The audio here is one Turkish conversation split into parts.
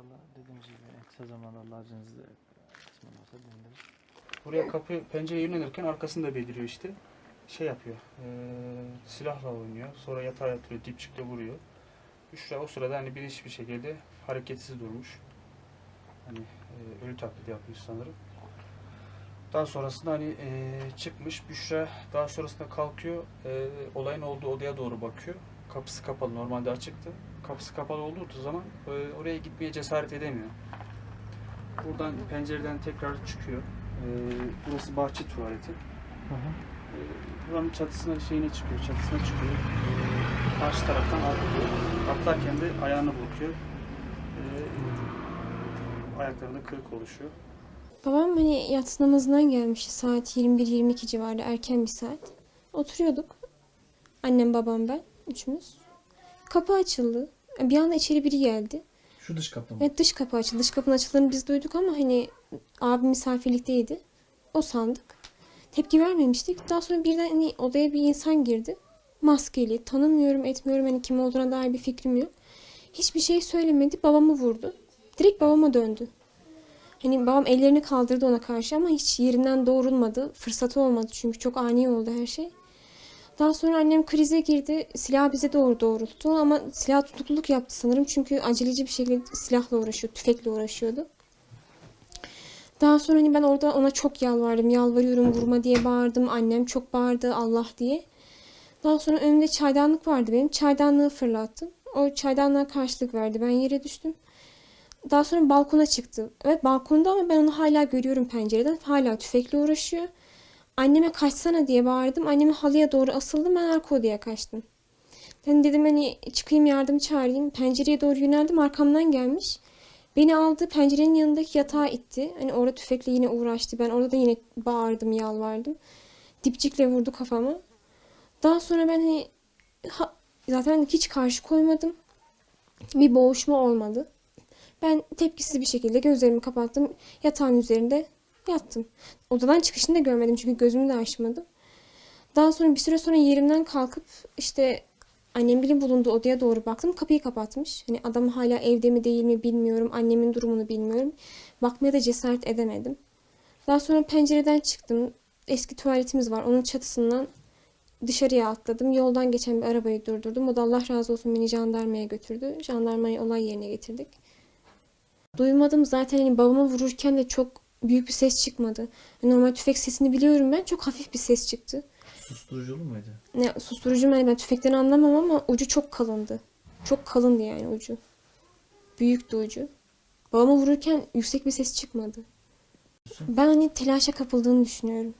İnşallah dediğimiz gibi en kısa zamanda Allah izniyle kısmen olsa dinleriz. Buraya kapı pencere yönlenirken arkasında beliriyor işte. Şey yapıyor. eee, silahla oynuyor. Sonra yatağa yatırıyor. Dipçikle vuruyor. Büşra o sırada hani bir hiçbir şekilde hareketsiz durmuş. Hani eee, ölü taklidi yapmış sanırım. Daha sonrasında hani eee, çıkmış. Büşra daha sonrasında kalkıyor. eee, olayın olduğu odaya doğru bakıyor. Kapısı kapalı. Normalde açıktı. Kapısı kapalı olduğu zaman eee, oraya gitmeye cesaret edemiyor. Buradan pencereden tekrar çıkıyor. Eee, burası bahçe tuvaleti. Eee, buranın çatısına şeyine çıkıyor, çatısına çıkıyor. Eee, karşı taraftan atlıyor. Atlarken de ayağını burkuyor. Eee ayaklarında kırık oluşuyor. Babam hani yatsı namazından gelmiş saat 21-22 civarı erken bir saat. Oturuyorduk. Annem, babam, ben üçümüz. Kapı açıldı. Bir anda içeri biri geldi. Şu dış kapı mı? Evet dış kapı açıldı. Dış kapının açıldığını biz duyduk ama hani abim misafirlikteydi. O sandık. Tepki vermemiştik. Daha sonra birden hani odaya bir insan girdi. Maskeli. Tanımıyorum etmiyorum. Hani kim olduğuna dair bir fikrim yok. Hiçbir şey söylemedi. Babamı vurdu. Direkt babama döndü. Hani babam ellerini kaldırdı ona karşı ama hiç yerinden doğrulmadı. Fırsatı olmadı çünkü çok ani oldu her şey. Daha sonra annem krize girdi. Silah bize doğru doğrulttu ama silah tutukluluk yaptı sanırım. Çünkü aceleci bir şekilde silahla uğraşıyor, tüfekle uğraşıyordu. Daha sonra hani ben orada ona çok yalvardım. Yalvarıyorum vurma diye bağırdım. Annem çok bağırdı Allah diye. Daha sonra önümde çaydanlık vardı benim. Çaydanlığı fırlattım. O çaydanlığa karşılık verdi. Ben yere düştüm. Daha sonra balkona çıktı. Evet balkonda ama ben onu hala görüyorum pencereden. Hala tüfekle uğraşıyor. Anneme kaçsana diye bağırdım. Annemi halıya doğru asıldım. Ben arka odaya kaçtım. Ben dedim hani çıkayım yardım çağırayım. Pencereye doğru yöneldim. Arkamdan gelmiş. Beni aldı pencerenin yanındaki yatağa itti. Hani orada tüfekle yine uğraştı. Ben orada da yine bağırdım, yalvardım. Dipçikle vurdu kafama. Daha sonra ben hani ha- zaten hiç karşı koymadım. Bir boğuşma olmadı. Ben tepkisiz bir şekilde gözlerimi kapattım. Yatağın üzerinde yattım. Odadan çıkışını da görmedim çünkü gözümü de açmadım. Daha sonra bir süre sonra yerimden kalkıp işte annemlerin bulunduğu odaya doğru baktım. Kapıyı kapatmış. Hani adam hala evde mi değil mi bilmiyorum. Annemin durumunu bilmiyorum. Bakmaya da cesaret edemedim. Daha sonra pencereden çıktım. Eski tuvaletimiz var. Onun çatısından dışarıya atladım. Yoldan geçen bir arabayı durdurdum. O da Allah razı olsun beni jandarmaya götürdü. Jandarmayı olay yerine getirdik. Duymadım zaten hani babamı vururken de çok büyük bir ses çıkmadı. Normal tüfek sesini biliyorum ben. Çok hafif bir ses çıktı. Susturuculu muydu? Ne susturucu mu? Ben tüfekten anlamam ama ucu çok kalındı. Çok kalındı yani ucu. Büyüktü ucu. Babamı vururken yüksek bir ses çıkmadı. Ben hani telaşa kapıldığını düşünüyorum.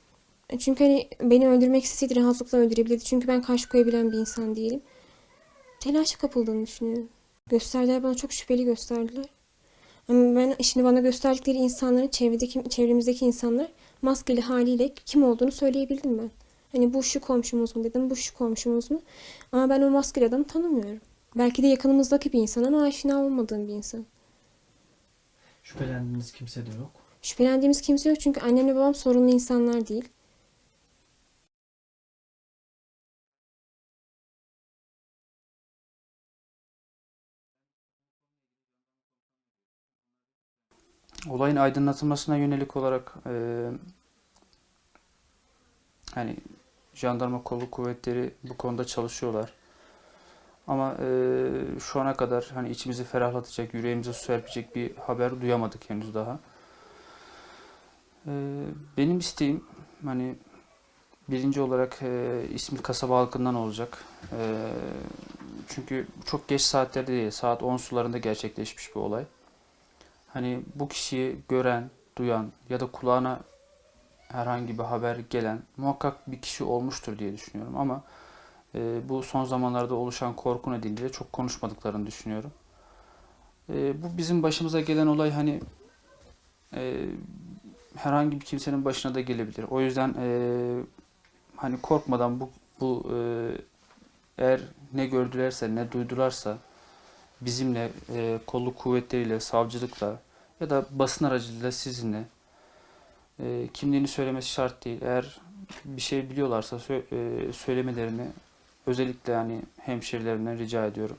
Çünkü hani beni öldürmek isteseydi rahatlıkla öldürebilirdi. Çünkü ben karşı koyabilen bir insan değilim. Telaşa kapıldığını düşünüyorum. Gösterdiler bana çok şüpheli gösterdiler. Ben şimdi bana gösterdikleri insanların çevredeki, çevremizdeki insanlar maskeli haliyle kim olduğunu söyleyebildim ben. Hani bu şu komşumuz mu dedim, bu şu komşumuz mu? Ama ben o maskeli adamı tanımıyorum. Belki de yakınımızdaki bir insan ama aşina olmadığım bir insan. Şüphelendiğiniz kimse de yok. Şüphelendiğimiz kimse yok çünkü annemle babam sorunlu insanlar değil. Olayın aydınlatılmasına yönelik olarak eee hani jandarma kolluk kuvvetleri bu konuda çalışıyorlar. Ama eee, şu ana kadar hani içimizi ferahlatacak, yüreğimize su serpecek bir haber duyamadık henüz daha. Eee, benim isteğim hani birinci olarak eee İsmil kasaba halkından olacak. Eee, çünkü çok geç saatlerde değil, saat 10 sularında gerçekleşmiş bir olay. Hani bu kişiyi gören, duyan ya da kulağına herhangi bir haber gelen muhakkak bir kişi olmuştur diye düşünüyorum ama e, bu son zamanlarda oluşan korku nedeniyle çok konuşmadıklarını düşünüyorum. E, bu bizim başımıza gelen olay hani e, herhangi bir kimsenin başına da gelebilir. O yüzden e, hani korkmadan bu bu e, eğer ne gördülerse ne duydularsa bizimle, e, kolluk kuvvetleriyle, savcılıkla ya da basın aracılığıyla sizinle e, kimliğini söylemesi şart değil. Eğer bir şey biliyorlarsa sö- e, söylemelerini özellikle yani hemşerilerinden rica ediyorum.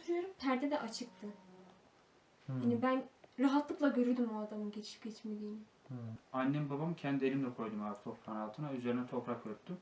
oturuyorum. Perde de açıktı. Hmm. Yani ben rahatlıkla görürdüm o adamın geçip geçmediğini. Hmm. Annem babam kendi elimle koydum abi toprağın altına. Üzerine toprak örttüm.